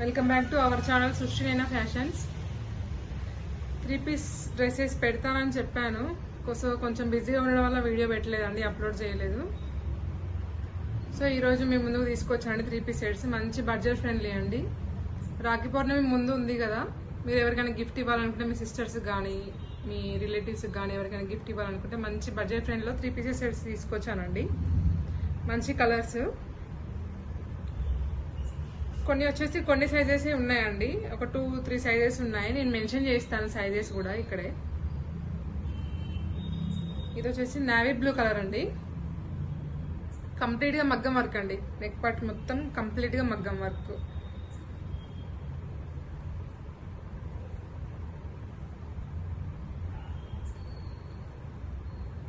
Welcome back to our channel సృష్టినైనా fashions. Three piece dresses పెడతానని చెప్పాను. కోసం కొంచెం బిజీగా ఉండడం వల్ల వీడియో పెట్టలేదండి అప్లోడ్ చేయలేదు. సో ఈరోజు మీ ముందుకు తీసుకొచ్చానండి త్రీ పీస్ సెట్స్. మంచి బడ్జెట్ ఫ్రెండ్లీ అండి. రాఖీ పౌర్ణమి ముందు ఉంది కదా. మీరు ఎవరికైనా గిఫ్ట్ ఇవ్వాలనుకుంటే మీ సిస్టర్స్కి కానీ మీ రిలేటివ్స్కి కానీ ఎవరికైనా గిఫ్ట్ ఇవ్వాలనుకుంటే మంచి బడ్జెట్ ఫ్రెండ్లో త్రీ పీసెస్ సెట్స్ తీసుకొచ్చానండి. మంచి కలర్స్. కొన్ని వచ్చేసి కొన్ని సైజెస్ ఉన్నాయండి. ఒక టూ త్రీ సైజెస్ ఉన్నాయి. నేను మెన్షన్ చేస్తాను సైజెస్ కూడా ఇక్కడే. ఇది వచ్చేసి నావీ బ్లూ కలర్ అండి. కంప్లీట్గా మగ్గం వర్క్ అండి. నెక్ పార్ట్ మొత్తం కంప్లీట్గా మగ్గం వర్క్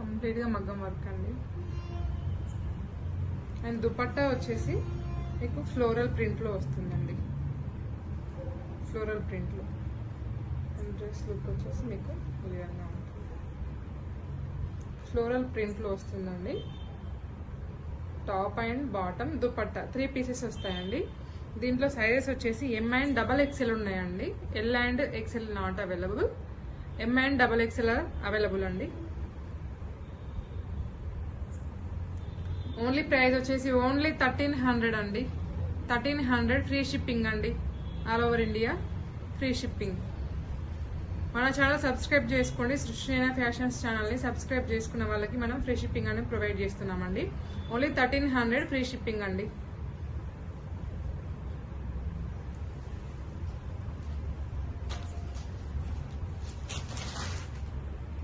కంప్లీట్గా మగ్గం వర్క్ అండి. అండ్ దుపట్టా వచ్చేసి మీకు ఫ్లోరల్ ప్రింట్లో వస్తుందండి. ఫ్లోరల్ ప్రింట్లో. డ్రెస్ లుక్ వచ్చేసి మీకు ఈ విధంగా ఉంటుంది. ఫ్లోరల్ ప్రింట్లో వస్తుందండి. Top and bottom dupatta three pieces వస్తాయండి. దీంట్లో సైజెస్ వచ్చేసి ఎం అండ్ డబల్ ఎక్సెల్ ఉన్నాయండి. L and XL not available M and double XL available అండి. ఓన్లీ ప్రైస్ వచ్చేసి ఓన్లీ థర్టీన్ హండ్రెడ్ అండి. థర్టీన్ హండ్రెడ్ ఫ్రీ షిప్పింగ్ అండి. All over India free shipping. మన channel subscribe చేసుకోండి. సృష్టిన fashions ఛానల్ని subscribe చేసుకున్న వాళ్ళకి మనం ఫ్రీ షిప్పింగ్ అనేది ప్రొవైడ్ చేస్తున్నామండి. Only thirteen hundred free shipping అండి.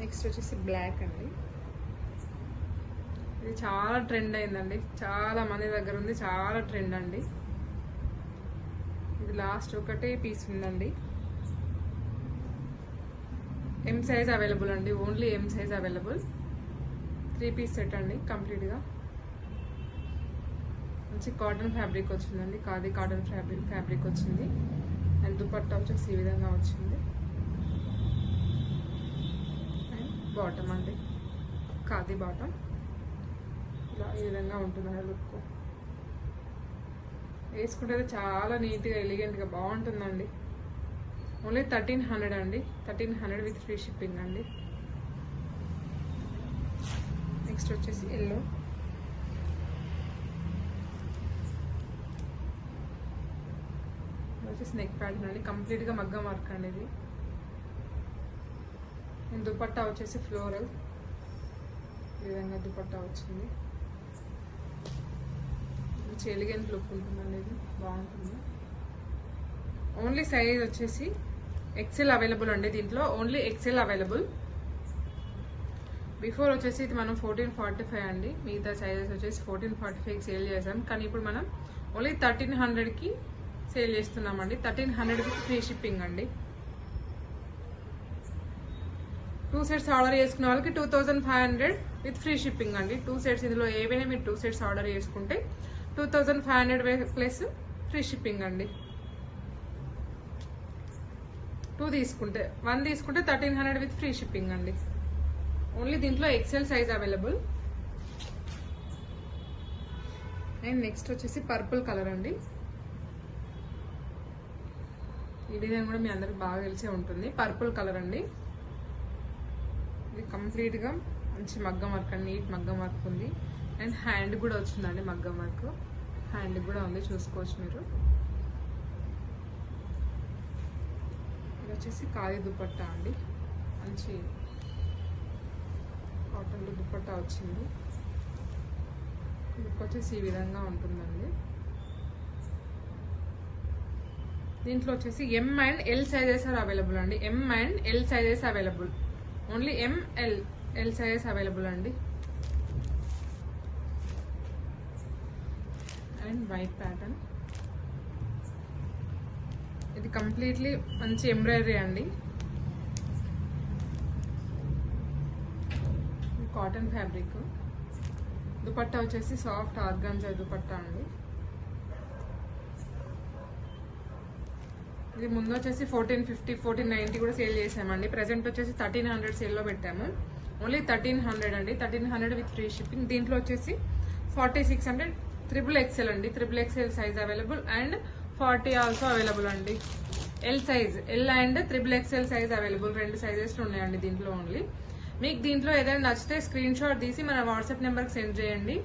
నెక్స్ట్ వచ్చేసి బ్లాక్ అండి. ఇది చాలా ట్రెండ్ అయిందండి. చాలా మంది దగ్గర ఉంది చాలా ట్రెండ్ అండి. ఇది లాస్ట్ ఒకటే పీస్ ఉందండి. ఎం సైజ్ అవైలబుల్ అండి. Only M size available three piece set అండి కంప్లీట్గా మంచి కాటన్ ఫ్యాబ్రిక్ వచ్చిందండి. ఖాదీ కాటన్ ఫ్యాబ్రిక్ ఫ్యాబ్రిక్ వచ్చింది. అండ్ దుపట్టా వచ్చేసి ఈ విధంగా వచ్చింది. అండ్ బాటమ్ అండి. ఖాదీ బాటమ్ ఇట్లా ఈ విధంగా ఉంటుంది లుక్ వేసుకుంటే చాలా నీట్గా ఎలిగెంట్గా బాగుంటుందండి. ఓన్లీ థర్టీన్ హండ్రెడ్ అండి. Thirteen hundred with free shipping అండి. నెక్స్ట్ వచ్చేసి ఎల్లో వచ్చేసి నెక్ ప్యాటర్న్ అండి. కంప్లీట్గా మగ్గం వర్క్ అండి ఇది. దుపట్టా వచ్చేసి ఫ్లోరల్ ఈ విధంగా దుపట్టా వచ్చింది. మంచి ఎలిగెంట్ లుక్ ఉంటుందండి ఇది బాగుంటుంది. ఓన్లీ సైజ్ వచ్చేసి ఎక్సెల్ అవైలబుల్ అండి దీంట్లో. ఓన్లీ ఎక్సెల్ అవైలబుల్ బిఫోర్ వచ్చేసి ఇది మనం ఫోర్టీన్ ఫార్టీ ఫైవ్ అండి. మిగతా సైజెస్ వచ్చేసి ఫోర్టీన్ ఫార్టీ ఫైవ్ సేల్ చేసాం. కానీ ఇప్పుడు మనం ఓన్లీ థర్టీన్ హండ్రెడ్కి సేల్ చేస్తున్నామండి. థర్టీన్ హండ్రెడ్కి ఫ్రీ షిప్పింగ్ అండి. టూ సెట్స్ ఆర్డర్ చేసుకున్న వాళ్ళకి two thousand five hundred with free shipping అండి. టూ సెట్స్ ఇందులో ఏవైనా మీరు టూ సెట్స్ ఆర్డర్ చేసుకుంటే two thousand five hundred plus free shipping అండి. టూ తీసుకుంటే వన్ తీసుకుంటే thirteen hundred with free shipping అండి. ఓన్లీ దీంట్లో XL size available. And next వచ్చేసి పర్పుల్ కలర్ అండి. ఈ డిజైన్ కూడా మీ అందరికి బాగా తెలిసే ఉంటుంది. పర్పుల్ కలర్ అండి. ఇది కంప్లీట్గా మంచి మగ్గం వర్క్ అండి నీట్ మగ్గం వర్క్ ఉంది. అండ్ హ్యాండ్ కూడా వచ్చిందండి మగ్గం వర్క్. హ్యాండ్ కూడా ఉంది చూసుకోవచ్చు మీరు. ఇది వచ్చేసి ఖాళీ దుపట్టా అండి. మంచి కాటన్లో దుపట్టా వచ్చింది. లుక్ వచ్చేసి ఈ విధంగా ఉంటుందండి. దీంట్లో వచ్చేసి M and L sizes are available అండి. M and L sizes available only M L L sizes available అండి. అండ్ వైట్ ప్యాటర్న్ ఇది కంప్లీట్లీ మంచి ఎంబ్రాయిడరీ అండి. కాటన్ ఫ్యాబ్రిక్ దుపట్టా వచ్చేసి సాఫ్ట్ ఆర్గాన్జా దుపట్టా అండి. ఇది ముందు వచ్చేసి ఫోర్టీన్ ఫిఫ్టీ ఫోర్టీన్ నైన్టీ కూడా సేల్ చేసామండి. ప్రజెంట్ వచ్చేసి థర్టీన్ హండ్రెడ్ సేల్లో పెట్టాము. ఓన్లీ థర్టీన్ హండ్రెడ్ అండి. Thirteen hundred with free shipping దీంట్లో వచ్చేసి forty six hundred triple XL అండి. Triple XL size available and forty also available అండి. L size L and triple XL size available రెండు sizes ఉన్నాయండి దీంట్లో ఓన్లీ మీకు దీంట్లో ఏదైనా నచ్చితే స్క్రీన్ షాట్ తీసి మన వాట్సాప్ నెంబర్కి సెండ్ చేయండి.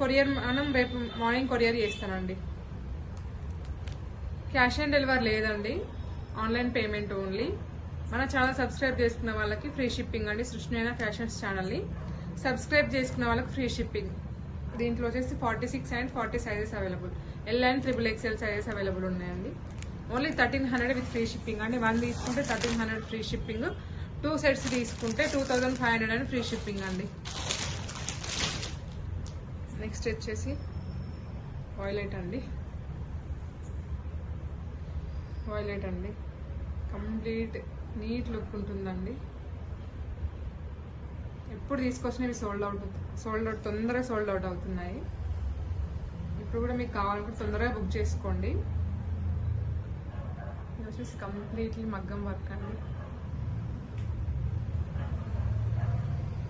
కొరియర్ మనం రేపు మార్నింగ్ కొరియర్ చేస్తానండి. క్యాష్ ఆన్ డెలివరీ లేదండి. ఆన్లైన్ పేమెంట్ ఓన్లీ మన ఛానల్ సబ్స్క్రైబ్ చేసుకున్న వాళ్ళకి ఫ్రీ షిప్పింగ్ అండి. సృష్టినైన ఫ్యాషన్స్ ఛానల్ని సబ్స్క్రైబ్ చేసుకున్న వాళ్ళకి ఫ్రీ షిప్పింగ్ దీంట్లో వచ్చేసి forty six and forty sizes available L and triple XL sizes available ఉన్నాయండి. Only thirteen hundred with free shipping అండి. వన్ తీసుకుంటే thirteen hundred free shipping two sets తీసుకుంటే two thousand five hundred and free shipping అండి. Next వచ్చేసి violet అండి. Violet అండి. Complete neat look ఉంటుందండి. ఎప్పుడు తీసుకొచ్చినవి సోల్డ్ అవుట్ సోల్డ్ అవుట్ తొందరగా సోల్డ్ అవుట్ అవుతున్నాయి. ఇప్పుడు కూడా మీకు కావాలనుకుంటే తొందరగా బుక్ చేసుకోండి. వచ్చేసి కంప్లీట్లీ మగ్గం వర్క్ అండి.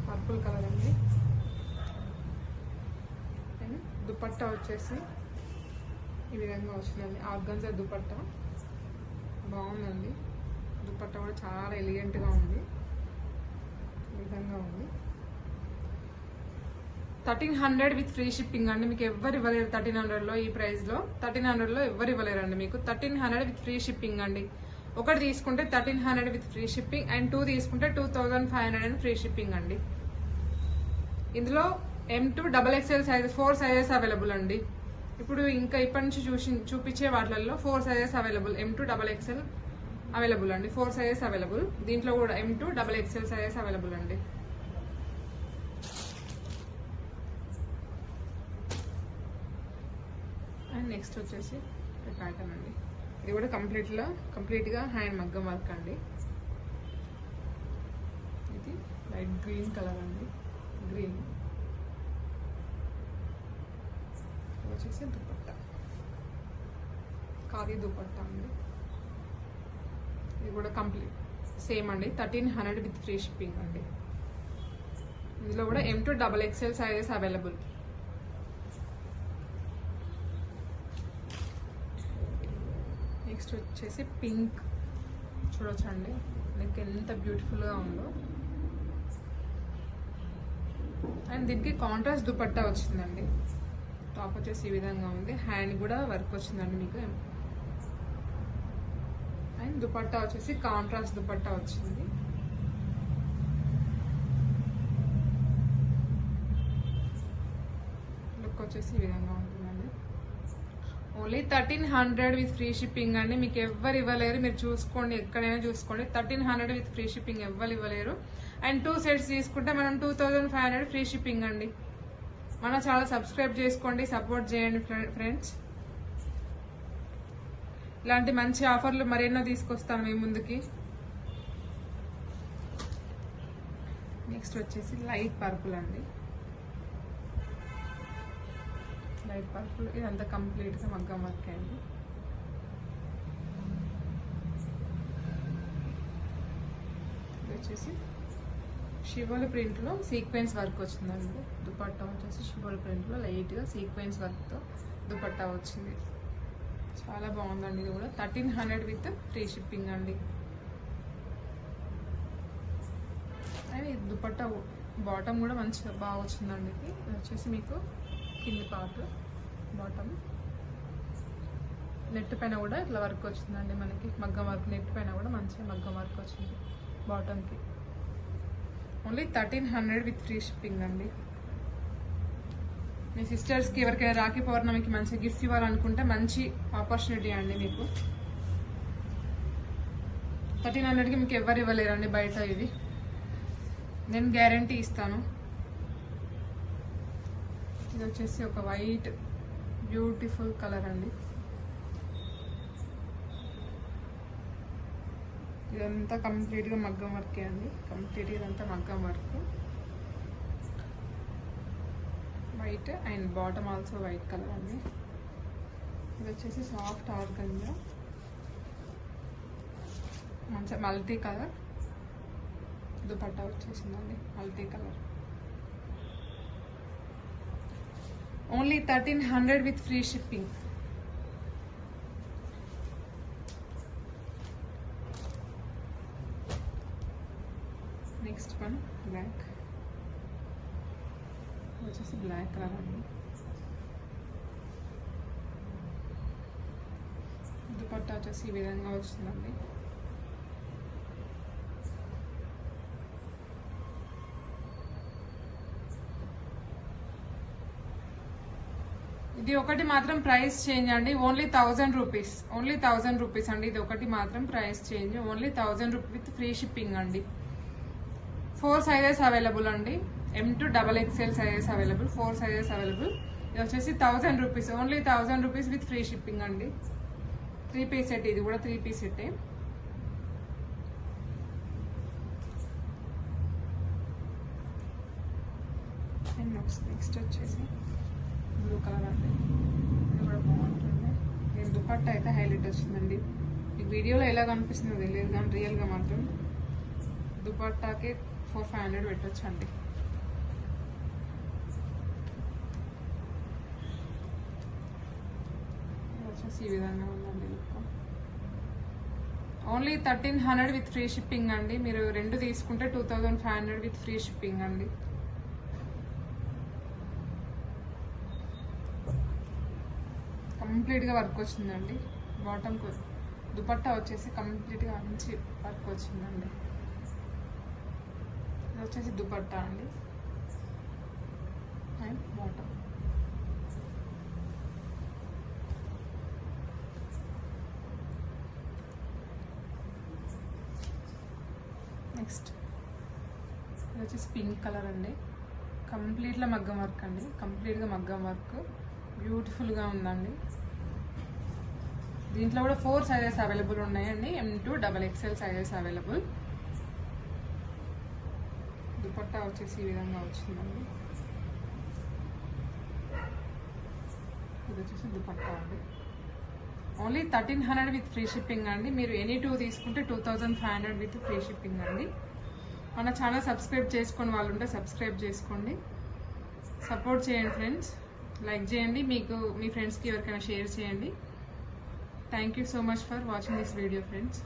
పర్పుల్ కలర్ అండి. దుపట్టా వచ్చేసి ఈ విధంగా వచ్చిందండి ఆర్గంజా దుపట్టా. బాగుందండి. దుపట్టా కూడా చాలా ఎలిగెంట్గా ఉంది. విధంగా ఉంది. Thirteen hundred with free shipping అండి. మీకు ఎవరు ఇవ్వలేరు థర్టీన్ హండ్రెడ్లో ఈ ప్రైస్లో. థర్టీన్ హండ్రెడ్లో ఎవరు ఇవ్వలేరు అండి మీకు. Thirteen hundred with free shipping అండి. ఒకటి తీసుకుంటే thirteen hundred with free shipping and two తీసుకుంటే two thousand five hundred and free shipping అండి. ఇందులో M to double XL size four sizes available అండి. ఇప్పుడు ఇంకా ఇప్పటి నుంచి చూసి చూపించే వాటిల్లో four sizes available M to double XL available అండి. Four sizes available. దీంట్లో కూడా M to double XL sizes available అండి. అండ్ నెక్స్ట్ వచ్చేసి ప్యాటర్న్ అండి. ఇది కూడా కంప్లీట్లో కంప్లీట్గా హ్యాండ్ మగ్గం వర్క్ అండి. ఇది లైట్ గ్రీన్ కలర్ అండి. గ్రీన్ వచ్చేసి దుపట్టా. ఖాదీ దుపట్టా అండి. ఇది కూడా కంప్లీట్. సేమ్ అండి. Thirteen hundred with free shipping అండి. ఇందులో కూడా M to double XL sizes available next వచ్చేసి పింక్ చూడొచ్చండి. లైక్ ఎంత బ్యూటిఫుల్గా ఉందో. అండ్ దీనికి కాంట్రాస్ట్ దుపట్టా వచ్చిందండి. టాప్ వచ్చేసి ఈ విధంగా ఉంది. హ్యాండ్ కూడా వర్క్ వచ్చిందండి మీకు. అండ్ దుపట్టా వచ్చేసి కాంట్రాస్ట్ దుపట్టా వచ్చింది. లుక్ వచ్చేసి ఈ విధంగా ఉంటుందండి. Only thirteen hundred with free shipping అండి. మీకు ఎవ్వరు ఇవ్వలేరు. మీరు చూసుకోండి ఎక్కడైనా చూసుకోండి. Thirteen hundred with free shipping ఎవ్వరు ఇవ్వలేరు. అండ్ టూ సెట్స్ తీసుకుంటే మనం two thousand five hundred free shipping అండి. మన చాలా సబ్స్క్రైబ్ చేసుకోండి సపోర్ట్ చేయండి ఫ్రెండ్స్ ఇలాంటి మంచి ఆఫర్లు మరెన్నో తీసుకొస్తాను మీ ముందుకి. నెక్స్ట్ వచ్చేసి లైట్ పర్పుల్ అండి. లైట్ పర్పుల్ ఇదంతా కంప్లీట్గా మగ్గం వర్క్ అండి. వచ్చేసి శివోల ప్రింట్లో సీక్వెన్స్ వర్క్ వచ్చిందండి. దుపట్టా వచ్చేసి శివోల ప్రింట్లో లైట్గా సీక్వెన్స్ వర్క్తో దుపట్టా వచ్చింది. చాలా బాగుందండి ఇది కూడా. Thirteen hundred with free shipping అండి. అండ్ ఇది దుపట్టా బాటమ్ కూడా మంచిగా బాగా వచ్చిందండి ఇది వచ్చేసి మీకు కింది పార్ట్ బాటమ్. నెట్ పైన కూడా ఇట్లా వర్క్ వచ్చిందండి మనకి. మగ్గం వర్క్ నెట్ పైన కూడా మంచిగా మగ్గం వర్క్ వచ్చింది బాటమ్కి. Only thirteen hundred with free shipping అండి. మీ సిస్టర్స్కి ఎవరికైనా రాఖీ పౌర్ణమికి మంచి గిఫ్ట్ ఇవ్వాలనుకుంటే మంచి ఆపర్చునిటీ అండి మీకు. థర్టీన్ హండ్రెడ్కి మీకు ఎవరు ఇవ్వలేరండి బయట ఇవి నేను గ్యారంటీ ఇస్తాను. ఇది వచ్చేసి ఒక వైట్ బ్యూటిఫుల్ కలర్ అండి. ఇదంతా కంప్లీట్గా మగ్గం వర్కే అండి. కంప్లీట్గా ఇదంతా మగ్గం work. White and bottom also white colour అండి ఇది వచ్చేసి సాఫ్ట్ ఆర్గంజా మంచి మల్టీ కలర్ దుపట్టా వచ్చేసిందండి multi colour only thirteen hundred with free shipping next one black వచ్చేసి బ్లాక్ కలర్ అండి దుపట్టా వచ్చేసి ఈ విధంగా వస్తుందండి ఇది ఒకటి మాత్రం ప్రైస్ చేంజ్ అండి. Only thousand rupees only thousand rupees అండి. ఇది ఒకటి మాత్రం price change only thousand rupee with free shipping అండి. ఫోర్ సైజెస్ అవైలబుల్ అండి. M to double XL sizes available four sizes available ఇది వచ్చేసి thousand rupees only thousand rupees with free shipping అండి. Three piece set ఇది కూడా three piece సెట్టే and next వచ్చేసి blue colour అండి. ఇది కూడా బాగుంటుంది. నేను దుపట్టా అయితే హైలైట్ వచ్చిందండి. ఈ వీడియోలో ఎలా కనిపిస్తుందో తెలియదు కానీ రియల్గా మాత్రం దుపట్టాకి ఫోర్ ఫైవ్ హండ్రెడ్ పెట్టచ్చు అండి వచ్చేసి ఈ విధంగా ఉందండి look only thirteen hundred with free shipping అండి. మీరు రెండు తీసుకుంటే two thousand five hundred with free shipping అండి. కంప్లీట్గా వర్క్ వచ్చిందండి. బాటమ్ దుపట్టా వచ్చేసి కంప్లీట్గా మంచి వర్క్ వచ్చిందండి. ఇది వచ్చేసి దుపట్టా అండి బాటమ్ నెక్స్ట్ ఇది వచ్చేసి పింక్ కలర్ అండి. కంప్లీట్గా మగ్గం వర్క్ అండి. కంప్లీట్గా మగ్గం వర్క్ బ్యూటిఫుల్గా ఉందండి. దీంట్లో కూడా ఫోర్ సైజెస్ అవైలబుల్ ఉన్నాయండి. M to double XL sizes available dupatta వచ్చేసి ఈ విధంగా వచ్చిందండి. ఇది వచ్చేసి దుపట్టా అండి. Only thirteen hundred with free shipping అండి. మీరు ఎనీ టూ తీసుకుంటే two thousand five hundred with free shipping అండి. మన ఛానల్ సబ్స్క్రైబ్ చేసుకుని వాళ్ళు ఉంటే సబ్స్క్రైబ్ చేసుకోండి. సపోర్ట్ చేయండి ఫ్రెండ్స్. లైక్ చేయండి. మీకు మీ ఫ్రెండ్స్కి ఎవరికైనా షేర్ చేయండి. Thank you so much for watching this video friends